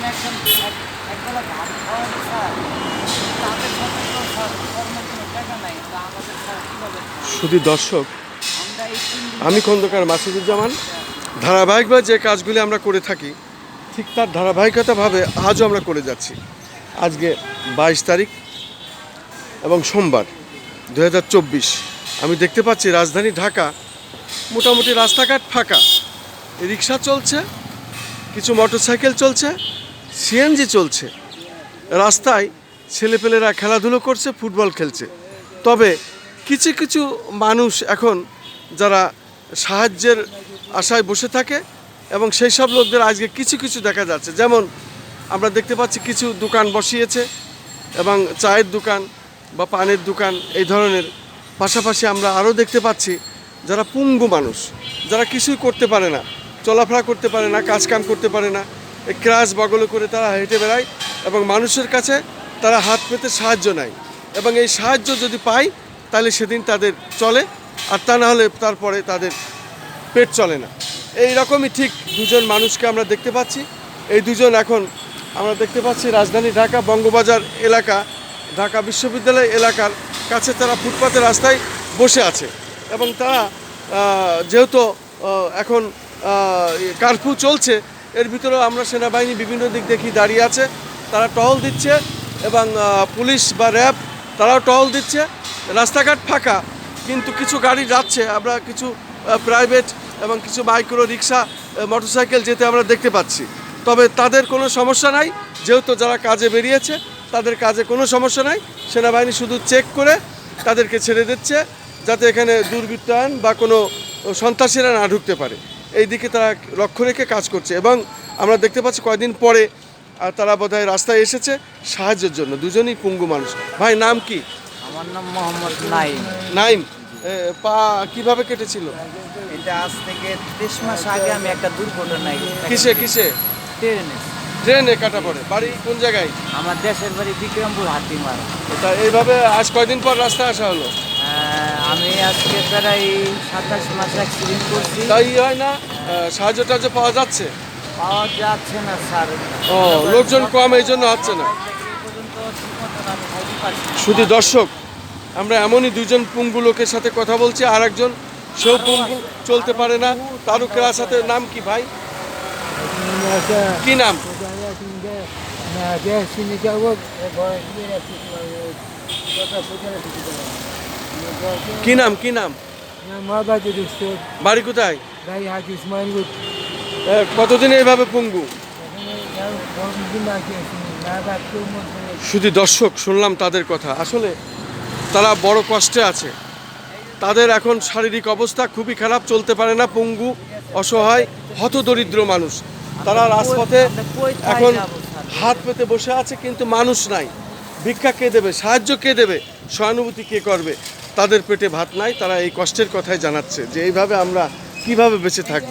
ধরেন একজন একবেলা ভাত খাওয়ান স্যার তাদের সাথে তো স্যার কর্মের কোনো টাকা নাই তো আমাদের স্যার কীভাবে শুধু দর্শক দিন আমি খন্দকার মাসুদুজ্জামান। ধারাবাহিকভাবে যে কাজগুলি আমরা করে থাকি ঠিক তার ধারাবাহিকতাভাবে আজও আমরা করে যাচ্ছি। আজকে বাইশ তারিখ এবং সোমবার দুহাজার চব্বিশ। আমি দেখতে পাচ্ছি রাজধানী ঢাকা মোটামুটি রাস্তাঘাট ফাঁকা। রিক্সা চলছে কিছু মোটরসাইকেল চলছে সিএনজি চলছে। রাস্তায় ছেলেপেলেরা খেলাধুলো করছে, ফুটবল খেলছে। তবে কিছু কিছু মানুষ এখন যারা সাহায্যের আশায় বসে থাকে এবং সেই সব লোকদের আজকে কিছু কিছু দেখা যাচ্ছে। যেমন আমরা দেখতে পাচ্ছি কিছু দোকান বসিয়েছে এবং চায়ের দোকান বা পানের দোকান, এই ধরনের। পাশাপাশি আমরা আরও দেখতে পাচ্ছি যারা পুঙ্গু মানুষ, যারা কিছুই করতে পারে না, চলাফেরা করতে পারে না, কাজকাম করতে পারে না ক্রাশ বগলে করে তারা হেঁটে বেড়ায় এবং মানুষের কাছে তারা হাত পেতে সাহায্য নেয়। এবং এই সাহায্য যদি পায়, তাহলে সেদিন তাদের চলে, আর তা না হলে তারপরে তাদের পেট চলে না। এই রকমই ঠিক দুজন মানুষকে আমরা দেখতে পাচ্ছি। এই দুজন এখন আমরা দেখতে পাচ্ছি রাজধানী ঢাকা, বঙ্গবাজার এলাকা, ঢাকা বিশ্ববিদ্যালয় এলাকার কাছে তারা ফুটপাতের রাস্তায় বসে আছে। এবং তারা যেহেতু এখন কারফিউ চলছে এর ভিতরে আমরা সেনাবাহিনী বিভিন্ন দিক দেখি দাঁড়িয়ে আছে। তারা টহল দিচ্ছে এবং পুলিশ বা র্যাব তারাও টহল দিচ্ছে। রাস্তাঘাট ফাঁকা, কিন্তু কিছু গাড়ি যাচ্ছে। আমরা কিছু প্রাইভেট এবং কিছু মাইক্রো রিক্সা মোটরসাইকেল যেতে আমরা দেখতে পাচ্ছি। তবে তাদের কোনো সমস্যা নাই। যেহেতু যারা কাজে বেরিয়েছে, তাদের কাজে কোনো সমস্যা নাই। সেনাবাহিনী শুধু চেক করে তাদেরকে ছেড়ে দিচ্ছে, যাতে এখানে দুর্বৃত্তায়ন বা কোনো সন্ত্রাসীরা না ঢুকতে পারে। এই দিকে তারা লক্ষ্য রেখে কাজ করছে এবং আমরা দেখতে পাচ্ছি কয়দিন পরে আর তারা বোধহয় রাস্তায় এসেছে সাহায্যের জন্য। দুজনই পুঙ্গু মানুষ। ভাই নাম কি? আমার নাম মোহাম্মদ নাইম নাইম পা কীভাবে কেটেছিল? এটা আজ থেকে তেইশ মাস আগে আমি একটা দুর্ঘটনায় কিসে কিসে? ট্রেনে। ট্রেনে কাটা পড়ে। বাড়ি কোন জায়গায়? আমার দেশের বাড়ি বিক্রমপুর হাতিমারা। তা এইভাবে আজ কয়দিন পর রাস্তায় আসা হলো? আমি আজকে প্রায় সাতাশ মাস অ্যাক্সিডেন্ট করছি। তাই হয় না? সাহায্য টাহায্য পাওয়া যাচ্ছে? পাওয়া যাচ্ছে না স্যার। ও লোকজন কম এই জন্য হচ্ছে না। শুধু দর্শক আমরা এমনই দুজন পুঙ্গু লোকের সাথে কথা বলছি আর একজন সেও পুঙ্গু চলতে পারে না। তারও কেরার সাথে নাম কি ভাই? কি নাম? কি নাম কি নাম? বাড়ি কোথায়? কতদিন এইভাবে পুঙ্গু? শুধু দর্শক শুনলাম তাদের কথা। আসলে তারা বড় কষ্টে আছে। তাদের এখন শারীরিক অবস্থা খুবই খারাপ চলতে পারে না পঙ্গু অসহায় হতদরিদ্র মানুষ। তারা রাজপথে এখন হাত পেতে বসে আছে কিন্তু মানুষ নাই। ভিক্ষা কে দেবে? সাহায্য কে দেবে? সহানুভূতি কে করবে? তাদের পেটে ভাত নাই, তারা এই কষ্টের কথাই জানাচ্ছে যে এইভাবে আমরা কীভাবে বেঁচে থাকব।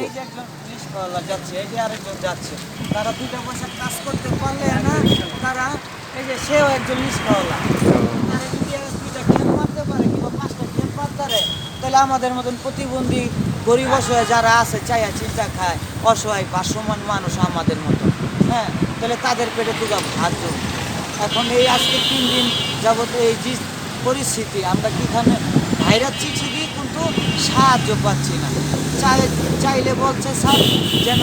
তারা পয়সা কাজ করতে পারলে এই যে সেও একজন মারতে পারে কিংবা পাঁচটা পারে, তাহলে আমাদের মতন প্রতিবন্ধী গরিব অসহায় যারা আছে চাইয়া চিন্তা খায়, অসহায় বা সমান মানুষ আমাদের মতো হ্যাঁ তাহলে তাদের পেটে দুটা ভাত এখন এই আজকে তিন দিন যাবত এই পরিস্থিতি। আমরা কিখানে ভাইরাস চিঠি দিই কিন্তু সাহায্য পাচ্ছি না। চাই চাইলে বলছে, স্যার, যেন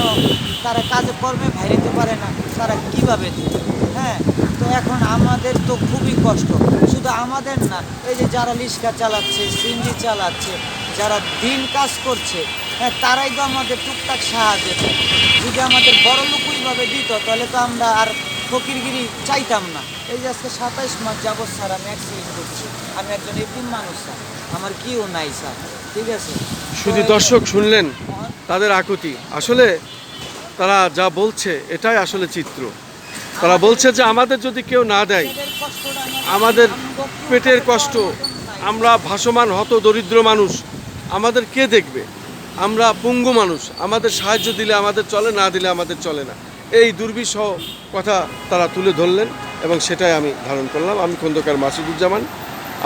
তারা কাজে কর্মে ভাইরাতে পারে না, তারা কীভাবে দিবে? হ্যাঁ তো এখন আমাদের তো খুবই কষ্ট। শুধু আমাদের না, এই যে যারা লিস্কা চালাচ্ছে সিঞ্জি চালাচ্ছে, যারা দিন কাজ করছে হ্যাঁ তারাই তো আমাদের টুকটাক সাহায্য যদি আমাদের বড় লোকইভাবে দিত, তাহলে তো আমরা আর ফকিরগিরি চাইতাম না। এই যে আজকে সাতাইশ মাস যাবৎ স্যার আমি অ্যাক্সিডেন্ট করছি আমি একজন এতিম মানুষ স্যার আমার কিও নাই স্যার ঠিক আছে? শুধু দর্শক শুনলেন তাদের আকুতি। আসলে তারা যা বলছে এটাই আসলে চিত্র। তারা বলছে যে আমাদের যদি কেউ না দেয় আমাদের পেটের কষ্ট আমরা ভাসমান হত দরিদ্র মানুষ আমাদের কে দেখবে? আমরা পুঙ্গু মানুষ আমাদের সাহায্য দিলে আমাদের চলে না দিলে আমাদের চলে না। এই দুর্বিষহ কথা তারা তুলে ধরলেন এবং সেটাই আমি ধারণ করলাম। আমি খন্দকার মাসুদুজ্জামান।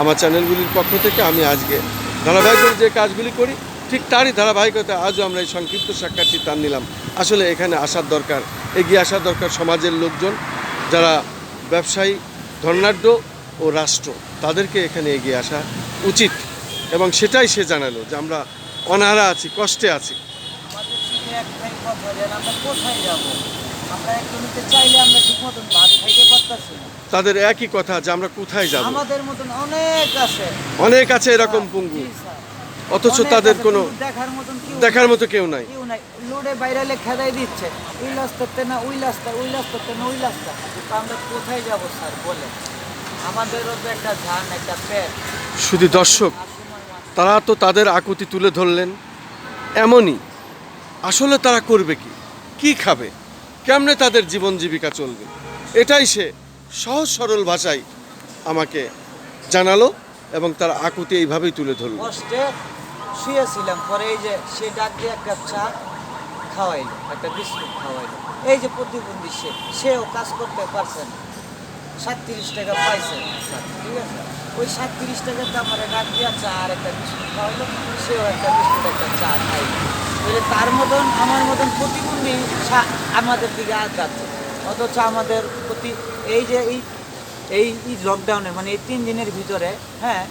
আমার চ্যানেলগুলির পক্ষ থেকে আমি আজকে ধারাবাহিকভাবে যে কাজগুলি করি, ঠিক তারই ধারাবাহিকতা আজও আমরা এই সংক্ষিপ্ত সাক্ষাৎটি টান নিলাম। আসলে এখানে আসার দরকার, এগিয়ে আসার দরকার সমাজের লোকজন যারা ব্যবসায়ী, ধর্নাঢ্য ও রাষ্ট্র, তাদেরকে এখানে এগিয়ে আসা উচিত এবং সেটাই সে জানালো যে আমরা অনাহারা আছি, কষ্টে আছি। কোথায় আমরা একজনকে চাইলে আমরা ঠিক মতন ভাত খাইতে পারতাছি না। তাদের একই কথা যে আমরা কোথায় যাব? আমাদের মতন অনেক আছে। অনেক আছে এরকম পঙ্গু। অথচ তাদের কোনো দেখার মতন কেউ দেখার মতো কেউ নাই। কেউ নাই। লোডে বাইরালে খেদাই দিচ্ছে। ওই লাস্তাতে না ওই লাস্তা ওই লাস্তাতে না ওই লাস্তা তো আমরা কোথায় যাব স্যার বলে আমাদেরও তো একটা ধান একটা পেট। শুধু দর্শক তারা তো তাদের আকুতি তুলে ধরলেন। এমনই। আসলে তারা করবে কি? কি খাবে? কেমনে তাদের জীবন জীবিকা চলবে? এটাই সে সহজ সরল ভাষায় আমাকে জানালো এবং তার আকুতি এইভাবেই তুলে ধরলো। কষ্টে শুয়েছিলাম, পরে এই যে সে ডাক দিয়ে এক কাপ চা খাওয়াইলো, একটা বিস্কুট খাওয়াইলো। এই যে প্রতিবন্ধী সে, সেও কাজ করতে পারছে না। সাতত্রিশ টাকা পাইছে ঠিক আছে? ওই সাতত্রিশ টাকাতে আমার ডাক দিয়া চা আর একটা বিস্কুট খাওয়াইলো, সেও একটা বিস্কুট, একটা চা খাইলো। বুঝলে তার মতন, আমার মতন প্রতিবন্ধী আমাদের দিকে আগাচ্ছে অথচ আমাদের প্রতি এই যে এই এই লকডাউনে মানে এই তিন দিনের ভিতরে হ্যাঁ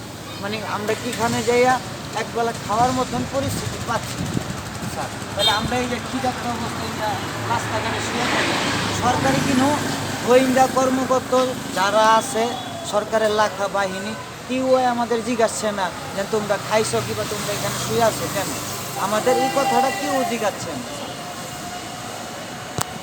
মানে আমরা কিখানে যাইয়া একবেলা খাওয়ার মতন পরিস্থিতি পাচ্ছি স্যার, তাহলে আমরা এই যে ক্ষিদাক্ত অবস্থায় রাস্তাঘাটে শুয়ে থাকি, সরকারি কিনো গোয়েন্দা কর্মকর্তা যারা আছে, সরকারের লাখা বাহিনী কেউ আমাদের জিজ্ঞাসছে না যে তোমরা খাইছো কিংবা, তোমরা এখানে শুয়ে আছো কেন? আমাদের এই কথাটা কেউ জিজ্ঞাসছে না।